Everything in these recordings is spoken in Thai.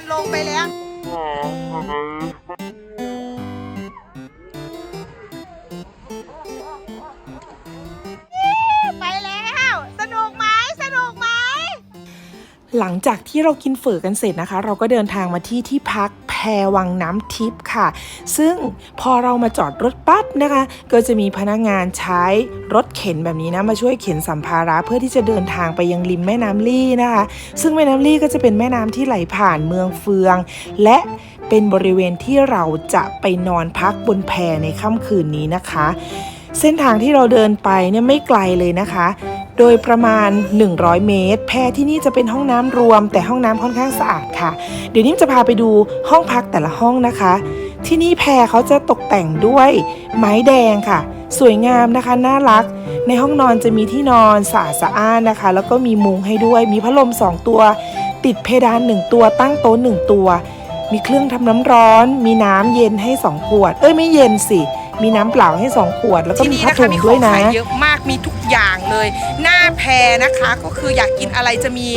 ันลงไปแล้ว ไปแล้ว สนุกไหมสนุกไหม หลังจากที่เรากินเฝอกันเสร็จนะคะ เราก็เดินทางมาที่ที่พัก รวังน้ำทิพย์ค่ะ ซึ่งพอเรามาจอดรถปั๊บนะคะ ก็จะมีพนักงานใช้รถเข็นแบบนี้นะมาช่วยเข็นสัมภาระเพื่อที่จะเดินทางไปยังริมแม่น้ำลี่นะคะ ซึ่งแม่น้ำลี่ก็จะเป็นแม่น้ำที่ไหลผ่านเมืองเฟือง และเป็นบริเวณที่เราจะไปนอนพักบนแพในค่ำคืนนี้นะคะ เส้นทางที่เราเดินไปเนี่ยไม่ไกลเลยนะคะ โดยประมาณ 100 เมตร แพรที่นี่จะเป็นห้องน้ำรวม แต่ห้องน้ำค่อนข้างสะอาดค่ะ เดี๋ยวนิ่มจะพาไปดูห้องพักแต่ละห้องนะคะ ที่นี่แพรเขาจะตกแต่งด้วยไม้แดงค่ะ สวยงามนะคะน่ารัก ในห้องนอนจะมีที่นอนสะอาดสะอ้านนะคะ แล้วก็มีมุงให้ด้วยมีพัดลมสองตัว ติดเพดานหนึ่งตัวตั้งโต๊ะหนึ่งตัว มีเครื่องทำน้ำร้อน มีน้ำเย็นให้สองขวด เอ้ยไม่เย็นสิ มีน้ำเปล่าให้สองขวด แล้วก็ที่มีนี่ผ้านะคะถุงมีขด้อวยงนะ ขายเยอะมากมีทุกอย่างเลย หน้าแพนะคะ ก็คืออยากกินอะไรจะมี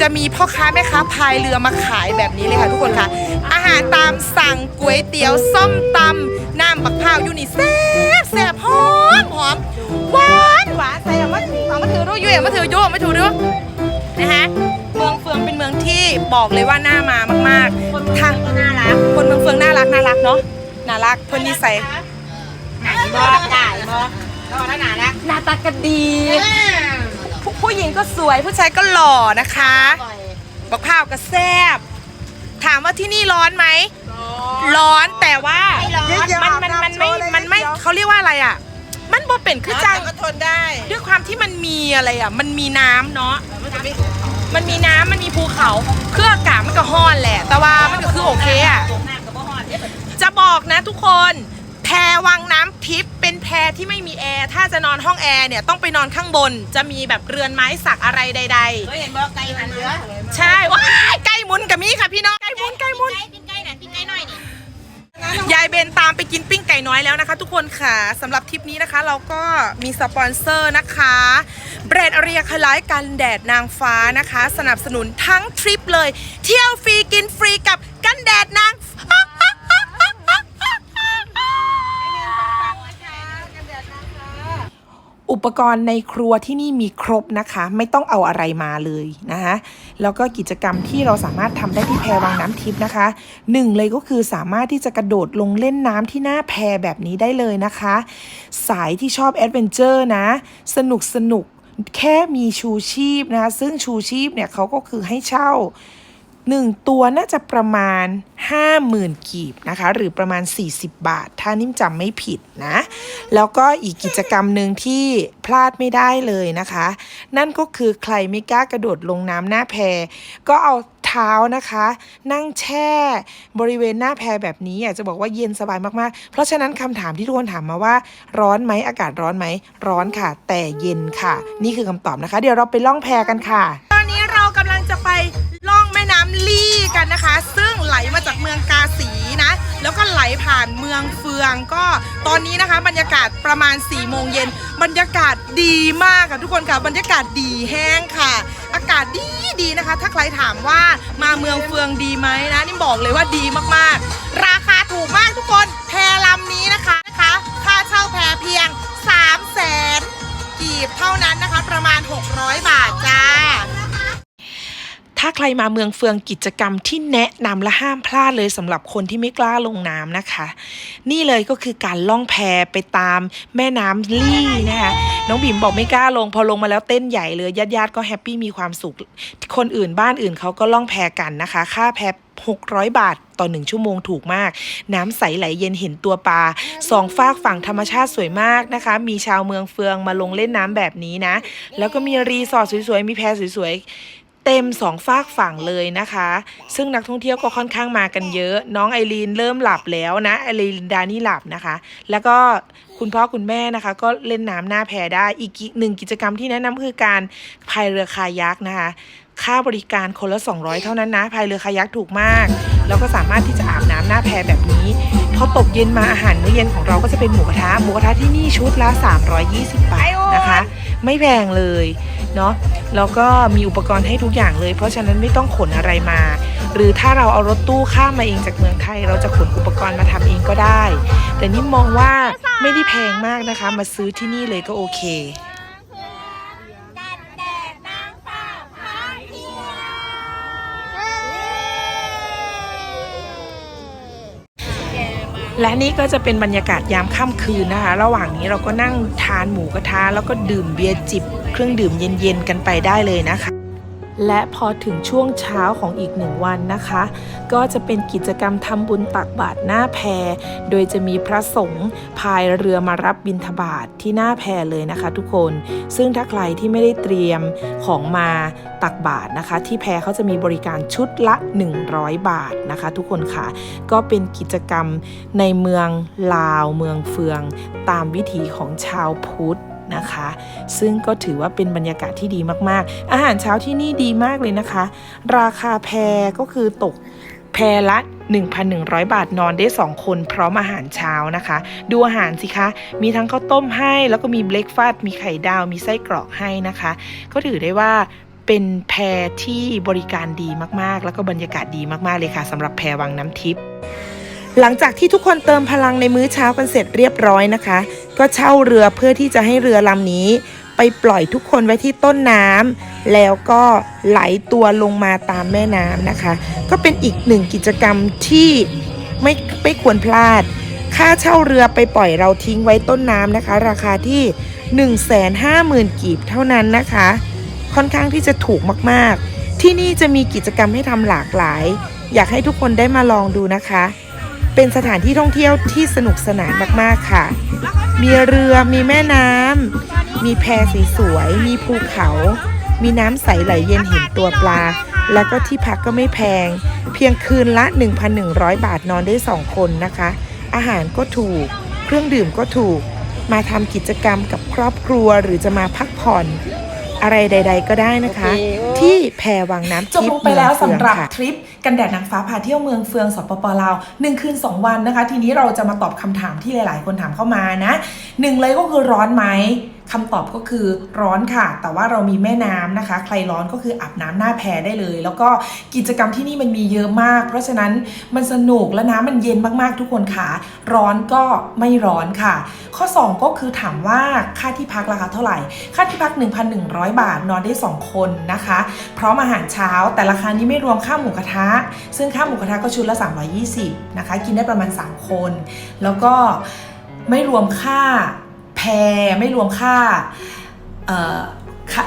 จะมีพ่อค้าแม่ค้าพายเรือมาขายแบบนี้เลยค่ะทุกคนค่ะ อาหารตามสั่งก๋วยเตี๋ยวส้มตำน้ำบักพร้าวยูนิแซ่บแซ่บหอมหอมหวานหวานใส่เอามาเอามาถือด้วยยุ่ยเอามาถือยุ่ยเอามาถือด้วยนะคะเมืองเฟืองเป็นเมืองที่บอกเลยว่าน่ามามากๆทางน่ารักคนเมืองเฟืองน่ารักน่ารักเนาะน่ารักเพื่อนนิสัย บ่จ่ายบ่ก็แล้วหนาแล้วหน้าตาก็ดีผู้ผู้หญิงก็สวยผู้ชายก็หล่อนะคะบักพร้าวก็แซ่บถามว่าที่นี่ร้อนไหมร้อนแต่ว่ามันมันมันไม่มันไม่เขาเรียกว่าอะไรอะ มันบ่เป็นคือจังก็ทนได้ ด้วยความที่มันมีอะไรอะ มันมีน้ำเนาะมันมีน้ำมันมีภูเขาเครื่องอากาศมันก็ห้อนแหละ แต่ว่ามันก็คือโอเคอะจะบอกนะทุกคนแพรวังน้ำทิพย์เป็นแพรที่ไม่มีแอร์ถ้าจะนอนห้องแอร์เนี่ยต้องไปนอนข้างบน จะมีแบบเรือนไม้สักอะไรใดก็เห็นบ่ไก่หันเรือๆใช่ว้ายไก่หมุนกับมีค่ะพี่น้องไก่หมุนไก่หมุนปิ้งไก่น่ะปิ้งไก่น้อยนี่ยายเบนตามไปกินปิ้งไก่น้อยแล้วนะคะ ทุกคนค่ะสำหรับทริปนี้นะคะ เราก็มีสปอนเซอร์นะคะแบรนด์อารียคล้ายกันแดดนางฟ้านะคะ สนับสนุนทั้งทริปเลย เที่ยวฟรีกินฟรีกับกันแดดนางฟ้า อุปกรณ์ในครัวที่นี่มีครบนะคะ ไม่ต้องเอาอะไรมาเลยนะคะแล้วก็กิจกรรมที่เราสามารถทำได้ที่แพรวังน้ำทิพย์นะคะหนึ่งเลยก็คือสามารถที่จะกระโดดลงเล่นน้ำที่หน้าแพรแบบนี้ได้เลยนะคะ สายที่ชอบแอดเวนเจอร์นะ สนุกสนุกแค่มีชูชีพนะคะซึ่งชูชีพเนี่ยเขาก็คือให้เช่า หนึ่งตัวน่าจะประมาณ 50,000 กีบนะคะ หรือประมาณ 40 บาท ถ้านิ่มจำไม่ผิดนะ แล้วก็อีกกิจกรรมหนึ่งที่พลาดไม่ได้เลยนะคะ นั่นก็คือใครไม่กล้ากระโดดลงน้ำหน้าแพก็เอาเท้านะคะ นั่งแช่บริเวณหน้าแพแบบนี้อยากจะบอกว่าเย็นสบายมากๆ เพราะฉะนั้นคำถามที่ทุกคนถามมาว่า ร้อนไหมอากาศร้อนไหมร้อนค่ะ แต่เย็นค่ะ นี่คือคำตอบนะคะ เดี๋ยวเราไปล่องแพกันค่ะ ตอนนี้เรากำลังจะไป ลี่กันนะคะ ซึ่งไหลมาจากเมืองกาสีนะ แล้วก็ไหลผ่านเมืองเฟืองก็ตอนนี้นะคะ บรรยากาศประมาณ4ี่โมงเย็นบรรยากาศดีมากค่ะทุกคนค่ะบรรยากาศดีแห้งค่ะ อากาศดีดีนะคะ ถ้าใครถามว่ามาเมืองเฟืองดีไหมนะนี่บอกเลยว่าดีมากๆ ราคาถูกมากทุกคนแพลำนี้นะคะนะคะ ค่าเช่าแพเพียง 3 0 0แสนกีบเท่านั้นนะคะ ประมาณ 600 บาทจ้า ถ้าใครมาเมืองเฟืองกิจกรรมที่แนะนำและห้ามพลาดเลยสำหรับคนที่ไม่กล้าลงน้ำนะคะ นี่เลยก็คือการล่องแพไปตามแม่น้ำลี่นะคะน้องบิ่มบอกไม่กล้าลง พอลงมาแล้วเต้นใหญ่เลยญาติๆก็แฮปปี้มีความสุข คนอื่นบ้านอื่นเขาก็ล่องแพกันนะคะ ค่าแพ600 บาทต่อหนึ่งชั่วโมงถูกมาก น้ำใสไหลเย็นเห็นตัวปลาสองฝากฝั่งธรรมชาติสวยมากนะคะ มีชาวเมืองเฟืองมาลงเล่นน้ำแบบนี้นะ แล้วก็มีรีสอร์ทสวยๆ มีแพสวยๆ เต็มสองฝากฝั่งเลยนะคะ ซึ่งนักท่องเที่ยวก็ค่อนข้างมากันเยอะ น้องไอรีนเริ่มหลับแล้วนะไอรีนดานี่หลับนะคะ แล้วก็คุณพ่อคุณแม่นะคะ ก็เล่นน้ำหน้าแพได้อีกหนึ่งกิจกรรมที่แนะนำคือการพายเรือคายักนะคะ ค่าบริการคนละ 200 เท่านั้นนะพายเรือคายักถูกมาก แล้วก็สามารถที่จะอาบน้ำหน้าแพแบบนี้พอตกเย็นมาอาหารมื้อเย็นของเราก็จะเป็นหมูกระทะหมูกระทะที่นี่ชุดละ 320 บาทนะคะ ไม่แพงเลยเนาะแล้วก็มีอุปกรณ์ให้ทุกอย่างเลย เพราะฉะนั้นไม่ต้องขนอะไรมา หรือถ้าเราเอารถตู้ข้ามมาเองจากเมืองไทย เราจะขนอุปกรณ์มาทำเองก็ได้ แต่นี่มองว่าไม่ได้แพงมากนะคะ มาซื้อที่นี่เลยก็โอเค และนี่ก็จะเป็นบรรยากาศยามค่ำคืนนะคะ ระหว่างนี้เราก็นั่งทานหมูกระทะแล้วก็ดื่มเบียร์จิบ เครื่องดื่มเย็นๆกันไปได้เลยนะคะ และพอถึงช่วงเช้าของอีกหนึ่งวันนะคะ ก็จะเป็นกิจกรรมทำบุญตักบาตรหน้าแพ โดยจะมีพระสงฆ์พายเรือมารับบิณฑบาตที่หน้าแพเลยนะคะ ทุกคน ซึ่งถ้าใครที่ไม่ได้เตรียมของมาตักบาตรนะคะ ที่แพเขาจะมีบริการชุดละ 100 บาทนะคะ ทุกคนค่ะ ก็เป็นกิจกรรมในเมืองลาวเมืองเฟือง ตามวิถีของชาวพุทธ นะคะ ซึ่งก็ถือว่าเป็นบรรยากาศที่ดีมากๆ อาหารเช้าที่นี่ดีมากเลยนะคะ ราคาแพรก็คือตกแพรละ 1,100 บาทนอนได้ 2 คนพร้อมอาหารเช้านะคะ ดูอาหารสิคะ มีทั้งข้าวต้มให้ แล้วก็มีเบรกฟาสต์มีไข่ดาว มีไส้กรอกให้นะคะ ก็ถือได้ว่าเป็นแพรที่บริการดีมากๆ แล้วก็บรรยากาศดีมากๆเลยค่ะสำหรับแพรวังน้ำทิพย์ หลังจากที่ทุกคนเติมพลังในมื้อเช้ากันเสร็จเรียบร้อยนะคะ ก็เช่าเรือเพื่อที่จะให้เรือลำนี้ ไปปล่อยทุกคนไว้ที่ต้นน้ำแล้วก็ไหลตัวลงมาตามแม่น้ำนะคะ ก็เป็นอีกหนึ่งกิจกรรมที่ไม่ไม่ควรพลาด ค่าเช่าเรือไปปล่อยเราทิ้งไว้ต้นน้ำนะคะ ราคาที่ 150,000 กีบเท่านั้นนะคะ ค่อนข้างที่จะถูกมากๆ ที่นี่จะมีกิจกรรมให้ทำหลากหลาย อยากให้ทุกคนได้มาลองดูนะคะ เป็นสถานที่ท่องเที่ยวที่สนุกสนานมากๆค่ะ มีเรือมีแม่น้ำมีแพสีสวยๆมีภูเขา มีน้ำใสไหลเย็นเห็นตัวปลา แล้วก็ที่พักก็ไม่แพง เพียงคืนละ 1,100 บาทนอนได้ 2 คนนะคะ อาหารก็ถูก เครื่องดื่มก็ถูก มาทำกิจกรรมกับครอบครัวหรือจะมาพักผ่อน อะไรใด ๆ ก็ได้นะคะ ที่แพวังน้ำจบทิพลงย์ไปแล้วเมืองสำหรับเฟืองค่ะ ทริปกันแดดนางฟ้าพาเที่ยวเมืองเฟืองสปปลาวหนึ่งคืน 2 วันนะคะ ทีนี้เราจะมาตอบคำถามที่หลาย ๆ คนถามเข้ามานะหนึ่งเลยก็คือร้อนไหม คำตอบก็คือร้อนค่ะ แต่ว่าเรามีแม่น้ำนะคะ ใครร้อนก็คืออาบน้ำหน้าแพได้เลย แล้วก็กิจกรรมที่นี่มันมีเยอะมาก เพราะฉะนั้นมันสนุกและน้ำมันเย็นมากๆทุกคนค่ะ ร้อนก็ไม่ร้อนค่ะ ข้อ 2 ก็คือถามว่าค่าที่พักราคาเท่าไหร่ ค่าที่พัก 1,100 บาทนอนได้ 2 คนนะคะ พร้อมอาหารเช้า แต่ราคานี้ไม่รวมค่าหมูกระทะ ซึ่งค่าหมูกระทะก็ชุดละ 320นะคะ กินได้ประมาณ 3 คน แล้วก็ไม่รวมค่า พไม่รวมค่าเ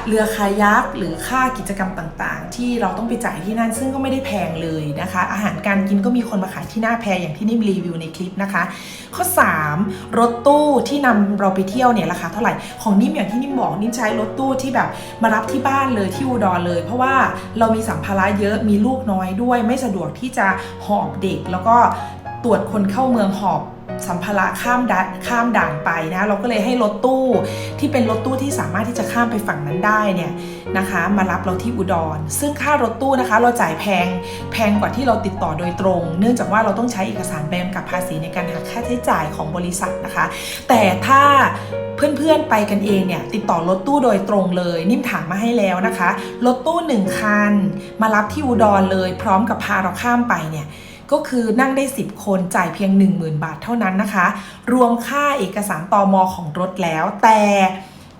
เรือคายักหรือค่ากิจกรรมต่างๆ ที่เราต้องไปจ่ายที่นั่นซึ่งก็ไม่ได้แพงเลยนะคะ อาหารการกินก็มีคนมาขายที่หน้าแพอย่างที่นิ่มรีวิวในคลิปนะคะ ข้อ 3 รถตู้ที่นำเราไปเที่ยวเนี่ยราคาเท่าไหร่ของนิ่มอย่างที่นิ่มบอกนิ่มใช้รถตู้ที่แบบมารับที่บ้านเลยที่อุดรเลย เพราะว่าเรามีสัมภาระเยอะมีลูกน้อยด้วย ไม่สะดวกที่จะหอบเด็กแล้วก็ตรวจคนเข้าเมืองหอบ สัมภาระข้ามด่านข้ามด่านไปนะเราก็เลยให้รถตู้ที่เป็นรถตู้ที่สามารถที่จะข้ามไปฝั่งนั้นได้เนี่ยนะคะ มารับเราที่อุดร ซึ่งค่ารถตู้นะคะ เราจ่ายแพงแพงกว่าที่เราติดต่อโดยตรง เนื่องจากว่าเราต้องใช้เอกสารแบมกับภาษีในการหักค่าใช้จ่ายของบริษัทนะคะ แต่ถ้าเพื่อนๆไปกันเองเนี่ยติดต่อรถตู้โดยตรงเลย นิ่มถามมาให้แล้วนะคะ รถตู้หนึ่งคัน มารับที่อุดรเลย พร้อมกับพาเราข้ามไปเนี่ย ก็คือนั่งได้ 10 คนจ่ายเพียง 10,000 บาทเท่านั้นนะคะ รวมค่าเอกสารตอมอของรถแล้ว แต่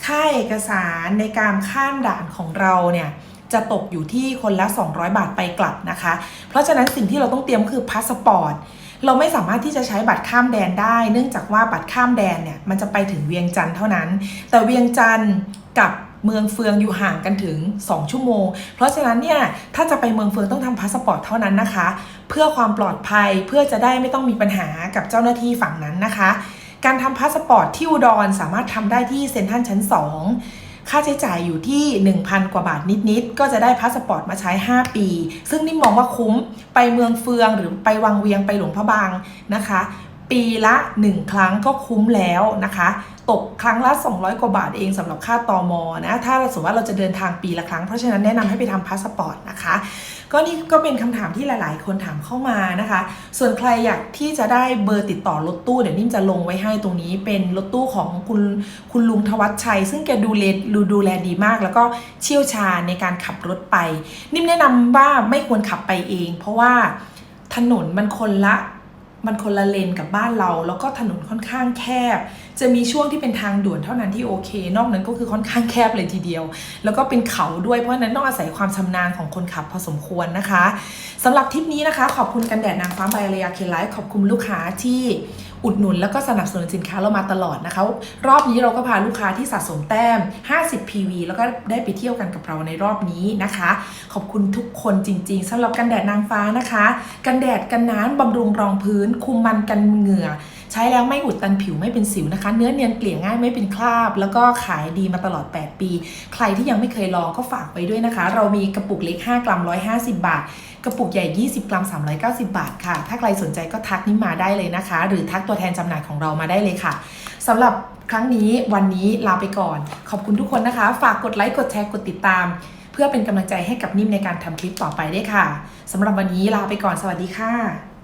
ค่าเอกสารในการข้ามด่านของเราเนี่ยจะตกอยู่ที่คนละ 200 บาทไปกลับนะคะ เพราะฉะนั้นสิ่งที่เราต้องเตรียมคือพาสปอร์ตเราไม่สามารถที่จะใช้บัตรข้ามแดนได้ เนื่องจากว่าบัตรข้ามแดนเนี่ยมันจะไปถึงเวียงจันทร์เท่านั้น แต่เวียงจันทร์กับ เมืองเฟืองอยู่ห่างกันถึง 2 ชั่วโมง เพราะฉะนั้นเนี่ยถ้าจะไปเมืองเฟืองต้องทำพาสปอร์ตเท่านั้นนะคะ เพื่อความปลอดภัยเพื่อจะได้ไม่ต้องมีปัญหากับเจ้าหน้าที่ฝั่งนั้นนะคะ การทำพาสปอร์ตที่อุดรสามารถทำได้ที่เซ็นทรัลชั้น 2 ค่าใช้จ่ายอยู่ที่ 1,000 กว่าบาทนิดๆ ก็จะได้พาสปอร์ตมาใช้ 5 ปี ซึ่งนิ่มมองว่าคุ้มไปเมืองเฟืองหรือไปวังเวียงไปหลวงพระบางนะคะ ปีละ 1 ครั้งก็คุ้มแล้วนะคะ ตกครั้งละ 200 กว่าบาทเองสำหรับค่าตอมอนะ ถ้าสมมติว่าเราจะเดินทางปีละครั้ง เพราะฉะนั้นแนะนำให้ไปทำพาสปอร์ตนะคะ ก็นี่ก็เป็นคำถามที่หลาย ๆ คนถามเข้ามานะคะ ส่วนใครอยากที่จะได้เบอร์ติดต่อรถตู้เดี๋ยวนิ่มจะลงไว้ให้ตรงนี้เป็นรถตู้ของคุณคุณลุงทวัชชัย ซึ่งแกดูแลดูดูแลดีมาก แล้วก็เชี่ยวชาญในการขับรถไป นิ่มแนะนำว่าไม่ควรขับไปเอง เพราะว่าถนนมันคนละ มันคนละเลนกับบ้านเรา แล้วก็ถนนค่อนข้างแคบ จะมีช่วงที่เป็นทางด่วนเท่านั้นที่โอเค นอกนั้นก็คือค่อนข้างแคบเลยทีเดียว แล้วก็เป็นเขาด้วยเพราะฉะนั้นต้องอาศัยความชำนาญของคนขับพอสมควรนะคะสำหรับทริปนี้นะคะ ขอบคุณกันแดดนางฟ้าไบเรียเคไลฟ์ขอบคุณลูกค้าที่ อุดหนุนแล้วก็สนับสนุนสินค้าเรามาตลอดนะคะ รอบนี้เราก็พาลูกค้าที่สะสมแต้ม 50 PV แล้วก็ได้ไปเที่ยวกันกับเราในรอบนี้นะคะ ขอบคุณทุกคนจริง ๆสำหรับกันแดดนางฟ้านะคะ กันแดดกันน้ำบำรุงรองพื้น คุมมันกันเหงื่อใช้แล้วไม่อุดตันผิวไม่เป็นสิวนะคะ เนื้อเนียนเกลี่ยง่ายไม่เป็นคราบ แล้วก็ขายดีมาตลอด 8 ปี ใครที่ยังไม่เคยลองก็ฝากไว้ด้วยนะคะ เรามีกระปุกเล็ก 5 กรัม 150 บาท กระปุกใหญ่ 20 กรัม 390 บาทค่ะ ถ้าใครสนใจก็ทักนี่มาได้เลยนะคะ หรือทักตัวแทนจำหน่ายของเรามาได้เลยค่ะสำหรับครั้งนี้วันนี้ลาไปก่อน ขอบคุณทุกคนนะคะ ฝากกดไลค์กดแชร์กดติดตาม เพื่อเป็นกำลังใจให้กับนิ่มในการทำคลิปต่อไปด้วยค่ะสำหรับวันนี้ลาไปก่อนสวัสดีค่ะ